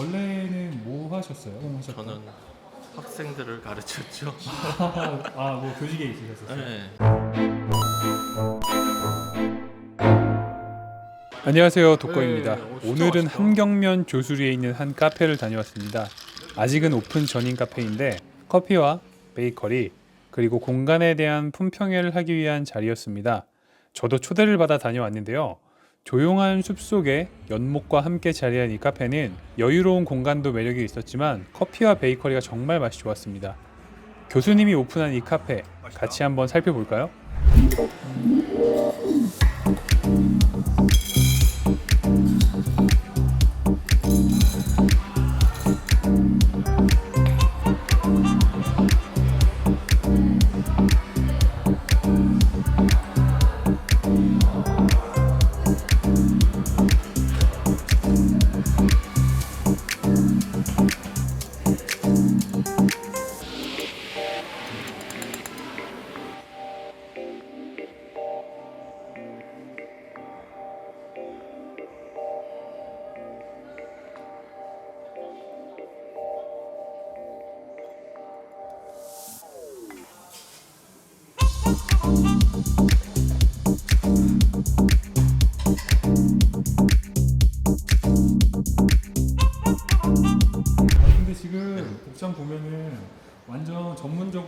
원래는 뭐 하셨어요? 뭐 하셨다? 저는 학생들을 가르쳤죠. 아 뭐 교직에 있으셨어요? 네. 안녕하세요 독거입니다. 네, 어, 진짜 오늘은 맛있다. 한경면 조수리에 있는 한 카페를 다녀왔습니다. 아직은 오픈 전인 카페인데 커피와 베이커리 그리고 공간에 대한 품평회를 하기 위한 자리였습니다. 저도 초대를 받아 다녀왔는데요. 조용한 숲 속에 연목과 함께 자리한 이 카페는 여유로운 공간도 매력이 있었지만 커피와 베이커리가 정말 맛이 좋았습니다. 교수님이 오픈한 이 카페 같이 한번 살펴볼까요?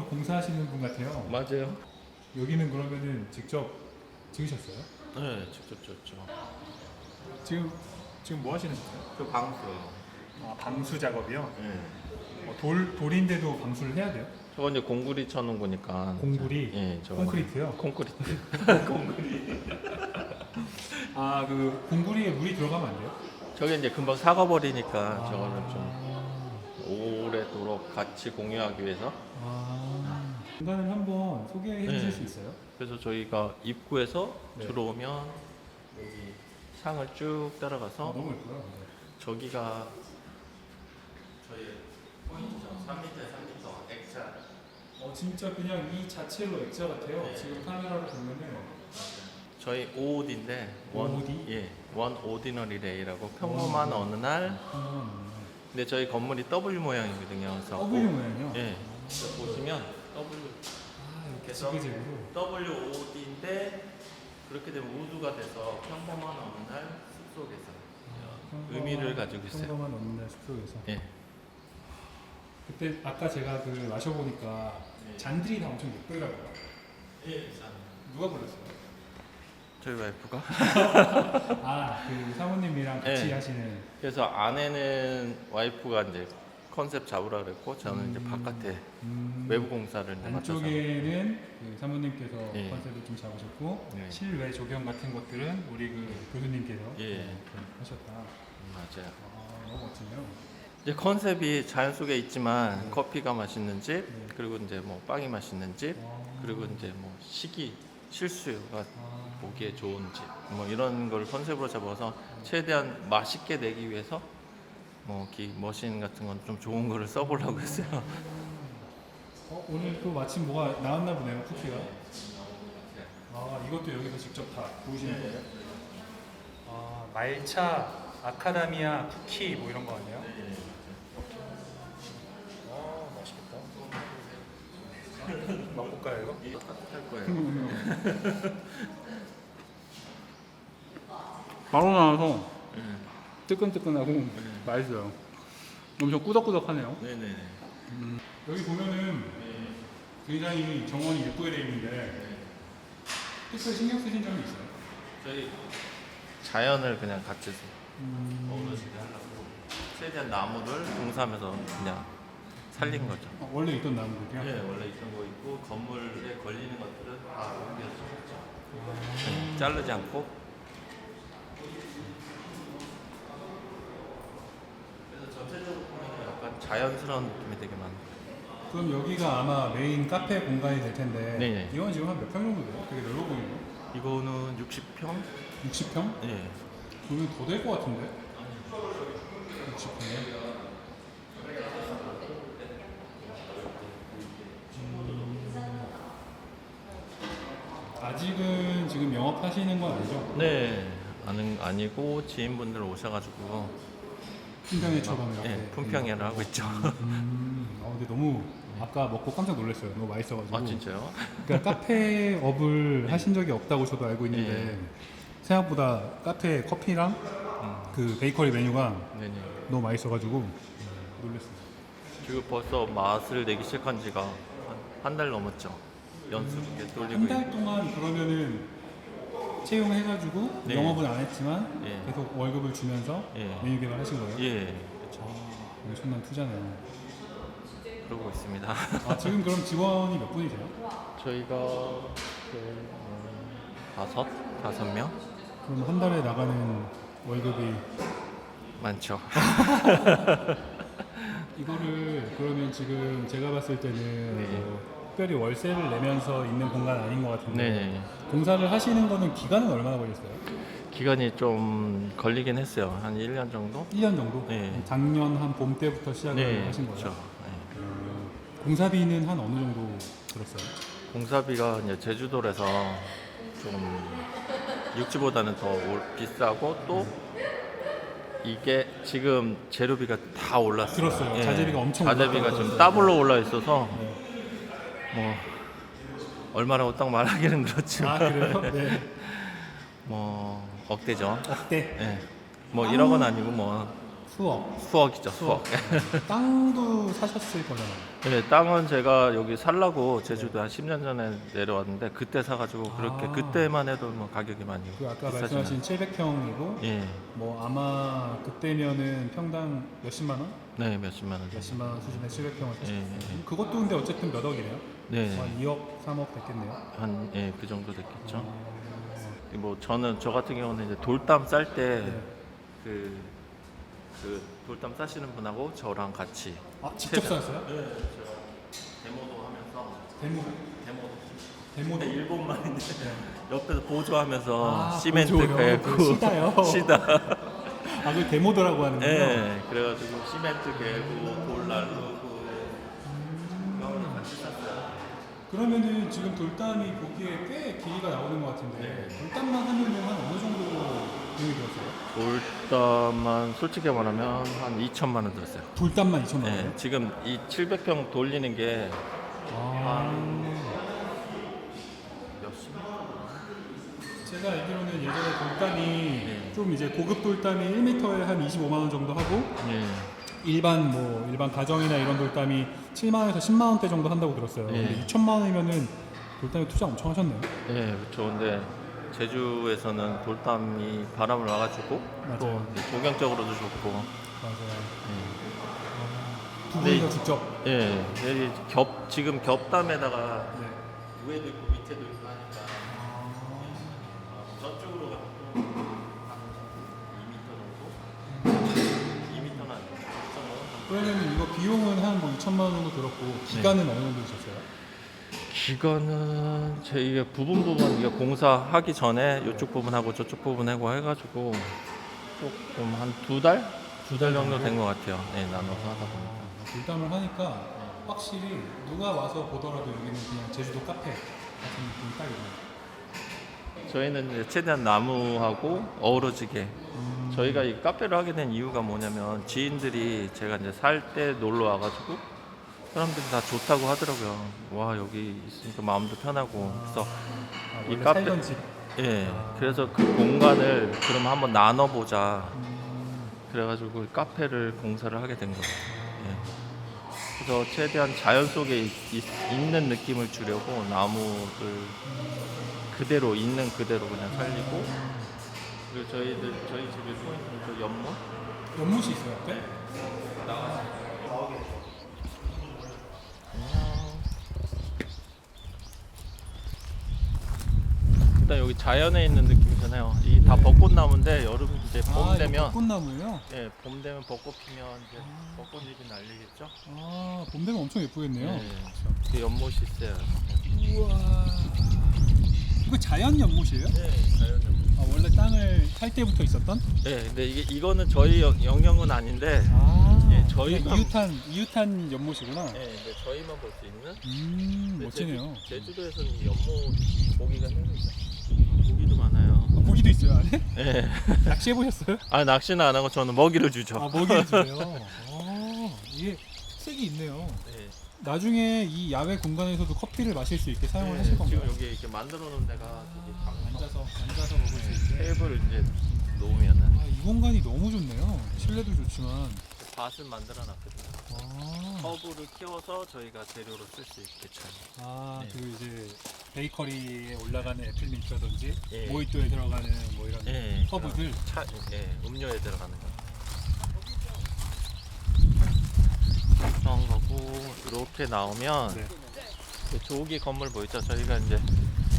전문적으로 공사하시는 분 같아요. 맞아요. 여기는 그러면은 직접 지으셨어요? 네, 직접 쳤죠. 지금 지금 뭐 하시는 거예요? 그 방수. 아, 방수 작업이요. 네. 어, 돌 돌인데도 방수를 해야 돼요? 저거 이제 공구리 쳐놓은 거니까. 공구리, 예, 저 콘크리트요. 콘크리트. 아 그 공구리에 물이 들어가면 안 돼요? 저게 이제 금방 사가버리니까 아. 저거는 좀 오 래도록 같이 공유하기 위해서. 아, 공간을 한번 소개해 주실 네. 수 있어요? 그래서 저희가 입구에서 네. 들어오면 여기 상을 쭉 아, 따라가서 너무 예뻐요. 저기가 저희 포인트죠. 3m, 3m 액자. 어 진짜 그냥 이 자체로 액자 같아요. 네. 지금 카메라로 보면은 저희 OOD인데 원 OOD? 예, 원 오디너리 데이라고 평범한 어느 날. 음, 근데 저희 건물이 W 모양이거든요. 그래서 W 오- 모양이요. 예. 그래서 보시면 W 아 이렇게 지그재그로. WOD인데 그렇게 되면 우드가 돼서 평범한 어느 날 숲속에서 의미를 가지고 있어요. 평범한 어느 날 숲속에서. 예. 그때 아까 제가 그 마셔보니까 네. 잔들이 다 엄청 예쁘더라고요. 예. 누가 불렀어요? 저희 와이프가 아, 그 사모님이랑 같이 네. 하시는. 그래서 안에는 와이프가 이제 컨셉 잡으라 그랬고 저는 이제 음. 바깥에 음, 외부 공사를 이제 맡아서 안쪽에는 그 사모님께서 예. 컨셉을 좀 잡으셨고 예. 실외 조경 같은 것들은 우리 그 교수님께서 예. 이렇게 하셨다. 음, 맞아요. 아, 너무 멋지네요. 이제 컨셉이 자연 속에 있지만 네. 커피가 맛있는 집 네. 그리고 이제 뭐 빵이 맛있는 집 아, 그리고 이제 뭐 시기 실수가 아, 보기에 좋은 집 뭐 이런 걸 컨셉으로 잡아서 최대한 맛있게 내기 위해서 뭐 기 머신 같은 건 좀 좋은 거를 써보려고 했어요. 어, 오늘 또 마침 뭐가 나왔나 보네요 쿠키가. 아 이것도 여기서 직접 다 구우시는 거예요? 아 말차, 아카다미아 쿠키 뭐 이런 거 아니에요? 아 맛있겠다. 맛볼까요 이거? 따뜻할 거예요. 음. 바로 나와서 음. 뜨끈뜨끈하고 맛있어요. 엄청 꾸덕꾸덕하네요. 네네네. 여기 보면은 굉장히 정원이 예쁘게 되어 있는데 특별히 신경 쓰신 점이 있어요? 저희 자연을 그냥 같이 음. 어우러지게 하려고 최대한 나무를 공사하면서 그냥 살린 거죠. 어, 원래 있던 나무들이요? 네, 원래 있던 거 있고 건물에 걸리는 것들은 다 옮겨서 네, 자르지 않고 그래서 전체적으로 보면 약간 자연스러운 느낌이 되게 많아요. 그럼 여기가 아마 메인 카페 공간이 될 텐데 네. 이건 지금 한 몇 평 정도 돼요? 되게 넓어 보이네요. 이거는 60평? 60평? 네. 그러면 더 될 것 같은데? 60평에? 아직은 지금 영업하시는 건 아니죠? 네. 아는 아니고 지인분들 오셔가지고 품평회처럼 이렇게. 예, 품평회를 하고 있죠. 음, 어, 근데 너무 아까 먹고 깜짝 놀랐어요. 너무 맛있어가지고. 아 진짜요? 그러니까 카페 업을 하신 적이 없다고 저도 알고 있는데 예. 생각보다 카페 커피랑 음, 그 베이커리 메뉴가 네네. 너무 맛있어가지고 놀랐어요. 지금 벌써 맛을 내기 시작한 지가 한 달 넘었죠. 연수 이렇게 돌리고 한달 있- 동안 그러면은 채용해가지고 네. 영업은 안 했지만 예. 계속 월급을 주면서 예. 메뉴 개발하신 거예요? 예, 엄청난 투자네요. 그러고 있습니다. 아, 지금 그럼 직원이 몇 분이세요? 저희가 그, 음, 다섯 다섯 명 그럼 한 달에 나가는 월급이 많죠. 이거를 그러면 지금 제가 봤을 때는 네. 뭐 특별히 월세를 내면서 있는 공간 아닌 것 같은데 네, 공사를 하시는 거는 기간은 얼마나 걸렸어요? 기간이 좀 걸리긴 했어요. 한 1년 정도? 1년 정도? 네. 작년 한 봄 때부터 시작을 네, 하신 거예요? 그렇죠. 네. 음, 공사비는 한 어느 정도 들었어요? 공사비가 이제 제주도라서 좀 육지보다는 더 올- 비싸고 또 이게 지금 재료비가 다 올랐어요. 들었어요. 자재비가 엄청 자재비가 올랐다고 지금 들었어요. 더블로 올라 있어서 네. 뭐 얼마라고 딱 말하기는 그렇지만 아 그래요? 네. 뭐 억대죠. 억대 예. 뭐 1억은 아니고 뭐 수억 수억이죠. 수억. 땅도 사셨을 거잖아요. 네, 땅은 제가 여기 살라고 제주도 한 10년 전에 내려왔는데 그때 사가지고 그렇게 아. 그때만 해도 뭐 가격이 많이 그 아까 말씀하신 700평이고 예, 뭐 아마 그때면은 평당 몇십만 원? 네 몇십만 원. 몇십만 원 수준의 700평을 예, 사셨어요. 예. 그것도 근데 어쨌든 몇 억이네요. 네, 한 2억, 3억 됐겠네요. 한 예 그 정도 됐겠죠. 어, 뭐 저는 저 같은 경우는 이제 돌담 쌀때 네. 그, 그 돌담 싸시는 분하고 저랑 같이 아 직접 세상. 사셨어요? 네, 제가 데모도 하면서 데모 데모도 데모도 네, 일본말인데 옆에서 보조하면서 아, 시멘트 보조요? 개고 그 시다요? 시다 아 그 데모더라고 하는군요. 예 그래가지고 시멘트 개고 돌 나르 그러면은 지금 돌담이 보기에 꽤 길이가 나오는 것 같은데 네. 돌담만 하면은 한 어느 정도 비용이 들었어요? 돌담만 솔직히 말하면 한 2천만 원 들었어요 돌담만 2천만 예, 원이요? 지금 이 700평 돌리는 게 아, 몇십 제가 알기로는 예전에 돌담이 네. 좀 이제 고급 돌담이 1m에 한 25만 원 정도 하고 예. 일반 뭐 일반 가정이나 이런 돌담이 7만 원에서 10만 원대 정도 한다고 들었어요. 네. 근데 2천만 원이면은 돌담에 투자 엄청 하셨네요. 예, 그렇죠. 근데 제주에서는 돌담이 바람을 와가지고 맞아요. 또 이제 조경적으로도 좋고 맞아요. 두 네. 분이서 직접. 예, 여기 겹 지금 겹담에다가 네. 위에도 있고 밑에도 있고 그러면 이거 비용은 한 뭐 2천만 원 정도 들었고 기간은 어느 정도 있었어요? 기간은 제 이게 부분 부분 이게 공사하기 전에 이쪽 부분하고 저쪽 부분하고 해가지고 조금 한 두 달? 두 달 정도 된 것 같아요. 네, 나눠서 하다 보니까. 돌담을 하니까 확실히 누가 와서 보더라도 여기는 그냥 제주도 카페 같은 느낌이 딱 있네요. 저희는 이제 최대한 나무하고 어우러지게 음, 저희가 이 카페를 하게 된 이유가 뭐냐면 지인들이 제가 이제 살 때 놀러 와가지고 사람들이 다 좋다고 하더라고요. 와 여기 있으니까 마음도 편하고 그래서 아, 이 원래 카페- 살던 집. 예 그래서 그 공간을 그럼 한번 나눠보자 음, 그래가지고 그 카페를 공사를 하게 된 거예요. 예. 그래서 최대한 자연 속에 있, 는 느낌을 주려고 나무를 그대로 있는 그대로 그냥 살리고 그리고 저희들 저희 집의 포인트는 저 연못 연못이 있어요 앞에? 일단 여기 자연에 있는 느낌이잖아요. 이 다 네. 벚꽃나무인데 여름 이제 봄 아, 되면 이거 벚꽃나무예요? 예, 봄 되면 벚꽃 피면 이제 벚꽃잎이 날리겠죠. 아, 봄 되면 엄청 예쁘겠네요. 예, 그 연못이 있어요. 우와. 이거 자연 연못이에요? 네, 자연 연못. 아, 원래 땅을 살 때부터 있었던? 네, 근데 이게 이거는 저희 영- 영역은 아닌데, 아, 예, 그냥 이웃한 이웃한 연못이구나. 네, 근데 저희만 볼 수 있는. 음, 멋지네요. 제주, 제주 도에서는 이 연못 보기가 힘들죠. 고기도 많아요. 아, 고기 먹이도 있어요 안에? 예. 낚시해 보셨어요? 아 낚시는 안 하고 저는 먹이를 주죠. 아 먹이를 주세요. 아, 이게 색이 있네요. 네. 나중에 이 야외 공간에서도 커피를 마실 수 있게 사용을 네, 하실 건가요? 지금 여기 이렇게 만들어 놓은 데가 되게 아, 방 앉아서 앉아서 먹을 수 있게. 테이블 이제 놓으면은 아, 이 공간이 너무 좋네요. 실내도 좋지만. 밭을 만들어 놨거든요. 아, 허브를 키워서 저희가 재료로 쓸 수 있겠죠. 아, 네. 그 이제 베이커리에 올라가는 애플민트라든지 예. 모히또에 들어가는 뭐 이런 예. 허브들. 차, 예, 음료에 들어가는 거. 그런 거고 이렇게 나오면 네. 그 조기 건물 보이죠? 저희가 이제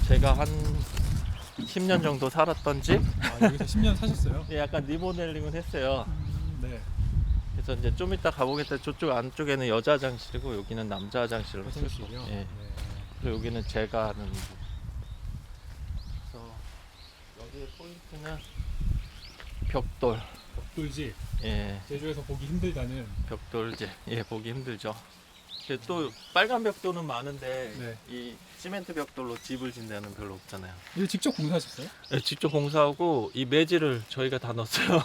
제가 한 10년 정도 살았던 집 아, 여기서 10년 사셨어요? 예, 약간 리모델링을 했어요. 음, 네. 그래서 이제 좀 이따 가보겠다. 저쪽 안쪽에는 여자 화장실이고 여기는 남자 화장실로 쓸 수. 화장실이요? 예. 네. 그리고 여기는 제가 하는 부. 그래서 여기의 포인트는 벽돌. 벽돌지 예, 제주에서 보기 힘들다는 벽돌재. 예, 보기 힘들죠. 또 빨간 벽돌은 많은데 네. 이 시멘트 벽돌로 집을 짓는 데는 별로 없잖아요. 이거 직접 공사하셨어요? 예, 직접 공사하고 이 매질을 저희가 다 넣었어요.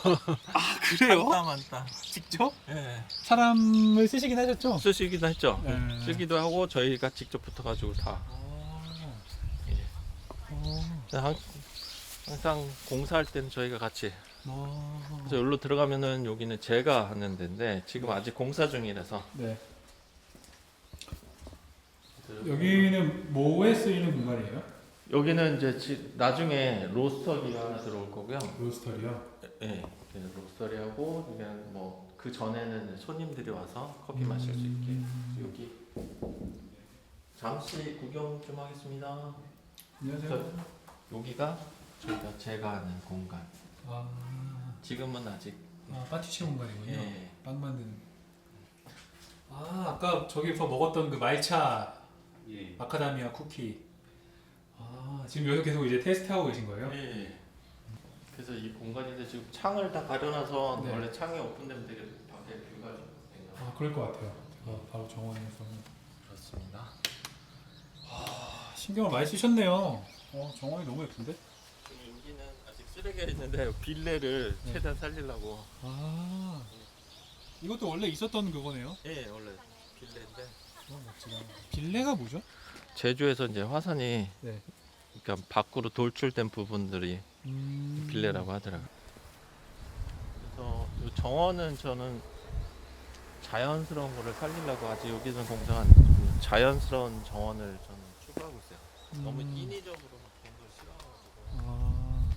아 한땀 한 땀. 직접? 예. 사람을 쓰시긴 하셨죠? 쓰시기도 했죠. 네. 쓰기도 하고 저희가 직접 붙어가지고 다. 아, 예. 어, 항- 항상 공사할 때는 저희가 같이 아. 그래서 여기로 들어가면은 여기는 제가 하는 데인데 지금 네. 아직 공사 중이라서 네. 여기는 뭐에 쓰이는 공간이에요? 여기는 이제 지- 나중에 로스터기가 하나 들어올 거고요. 로스터리요. 예, 네, 로스터리하고 그냥 뭐 그 전에는 손님들이 와서 커피 마실 수 있게 음. 여기 잠시 구경 좀 하겠습니다. 안녕하세요. 여기가 저희가 제가 하는 공간. 아, 지금은 아직 아 파티션 공간이군요. 예, 빵 만드는. 아, 아까 저기서 먹었던 그 말차 예. 마카다미아 쿠키. 아, 지금 여기서 계속 이제 테스트하고 계신 거예요? 예. 그래서 이 공간인데 지금 창을 다 가려놔서 네. 원래 창이 오픈되면 되게 밖에 뷰가 좀. 아, 그럴 것 같아요. 어, 바로 정원에서는. 그렇습니다. 아, 신경을 많이 쓰셨네요. 어, 정원이 너무 예쁜데? 지금 여기는 아직 쓰레기가 있는데 빌레를 네. 최대한 살리려고. 아, 이것도 원래 있었던 그거네요. 예, 원래 빌레인데 어, 멋지다. 빌레가 뭐죠? 제주에서 이제 화산이 네. 그러니까 밖으로 돌출된 부분들이 음... 빌레라고 하더라고요. 그래서 이 정원은 저는 자연스러운 거를 살리려고 아직 여기는 됐고 자연스러운 정원을 저는 추구하고 있어요. 너무 음. 인위적으로 막된걸 싫어가지고 아,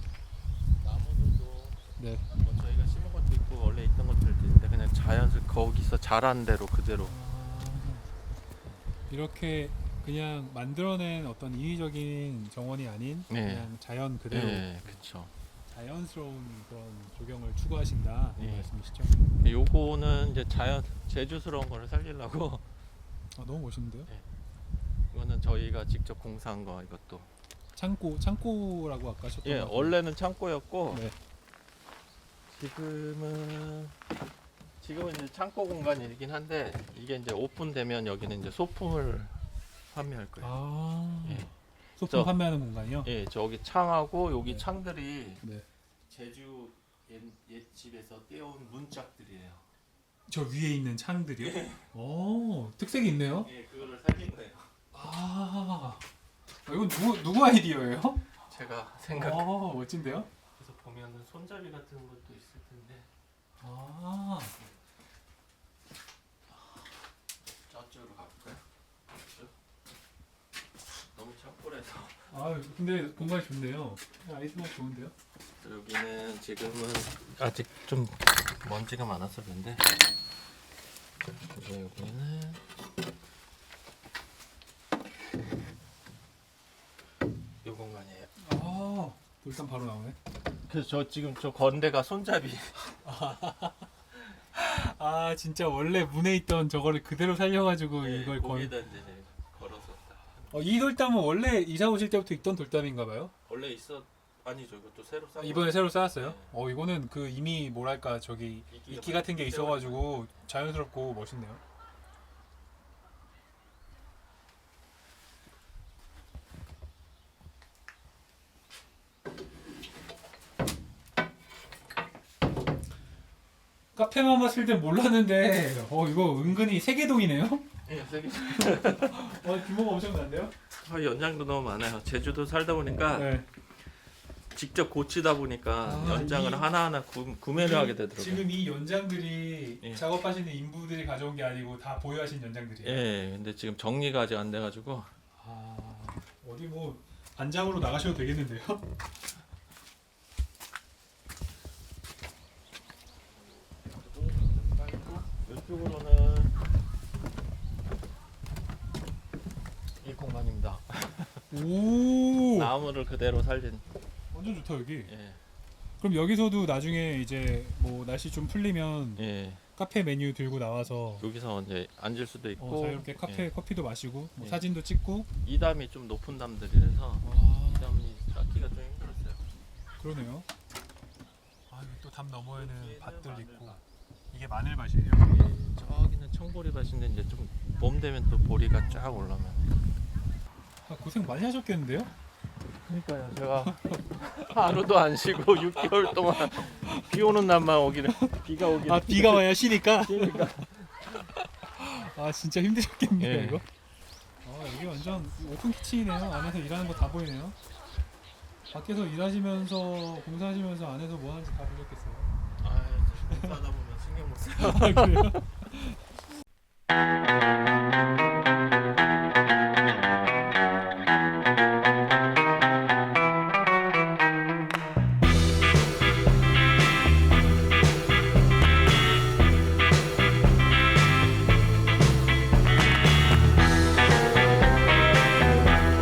나무들도 네. 뭐 저희가 심은 것도 있고 원래 있던 것들도 있는데 그냥 자연스럽게 거기서 자란 대로 그대로 아, 이렇게 그냥 만들어낸 어떤 인위적인 정원이 아닌 네. 그냥 자연 그대로 예, 그렇죠. 자연스러운 그런 조경을 추구하신다 이 예. 말씀이시죠? 요거는 이제 자연 제주스러운 거를 살리려고 아, 너무 멋있는데요? 이거는 저희가 직접 공사한 거 이것도. 창고 창고라고 아까 하셨던 예, 것 같은데. 원래는 창고였고 네. 지금은 지금은 이제 창고 공간이긴 한데 이게 이제 오픈되면 여기는 이제 소품을 판매할 거예요. 아, 예. 소품 저- 판매하는 공간이요? 예, 저기 창하고 여기 네. 창들이 네. 제주 옛, 옛 집에서 떼어온 문짝들이에요. 저 위에 있는 창들이요? 오, 특색이 있네요. 예, 그거를 살린 거예요. 아, 아, 이건 누구 누구 아이디어예요? 제가 생각. 어, 멋진데요? 그래서 보면은 손잡이 같은 것도 있을 텐데 아, 저쪽으로 가볼까요? 저쪽? 너무 창고라서. 아, 근데 공간이 좋네요. 아이디어 좋은데요? 여기는 지금은 아직 좀 먼지가 많아서 그런데 그리고 여기는 이 공간이에요. 아, 일단 바로 나오네. 그래서 저 지금 저 건대가 손잡이. 아, 진짜 원래 문에 있던 저거를 그대로 살려가지고 네, 이걸 건. 거기에다 이제 걸어서 딱. 어, 이 돌담은 원래 이사 오실 때부터 있던 돌담인가봐요. 원래 있어 아니죠 이것도 새로 쌓은 이번에 새로 쌓았어요? 네. 어, 이거는 그 이미 뭐랄까 저기 이끼 같은 게 있어가지고 자연스럽고 멋있네요. 카페만 봤을 땐 몰랐는데 어 이거 은근히 세계동이네요. 예, 세계 어 규모가 엄청난데요? 아, 연장도 너무 많아요. 제주도 살다 보니까 네. 직접 고치다 보니까 아, 연장을 이- 하나하나 구, 구매를 하게 되더라고요. 지금 이 연장들이 예. 작업하시는 인부들이 가져온 게 아니고 다 보유하신 연장들이에요. 예, 근데 지금 정리가 아직 안 돼가지고 아, 어디 뭐 반장으로 나가셔도 되겠는데요? 이쪽으로는 이 공간입니다. 오, 나무를 그대로 살린. 완전 좋다 여기. 예, 그럼 여기서도 나중에 이제 뭐 날씨 좀 풀리면 예. 카페 메뉴 들고 나와서 여기서 이제 앉을 수도 있고 어, 자유롭게 카페 예. 커피도 마시고 뭐 예. 사진도 찍고. 이 담이 좀 높은 담들이라서 와, 이 담이 쌓기가 좀 힘들었어요. 그러네요. 아, 또담 너머에는 밭들 있고 이게 마늘밭이에요. 저기는 청보리밭인데 이제 좀 봄 되면 또 보리가 쫙 올라오면. 아, 고생 많이 하셨겠는데요? 그러니까요. 제가 하루도 안 쉬고 6개월 동안 비 오는 날만 오기를 비가 오기를. 아 비가 와야 쉬니까. 그러니까. 아 진짜 힘드셨겠네요 예. 이거. 아 여기 완전 오픈 키친이네요. 안에서 일하는 거 다 보이네요. 밖에서 일하시면서 공사하시면서 안에서 뭐 하는지 다 보셨겠어요. 아, 공사하다 보면 신경 못 써요. 아, 그래요?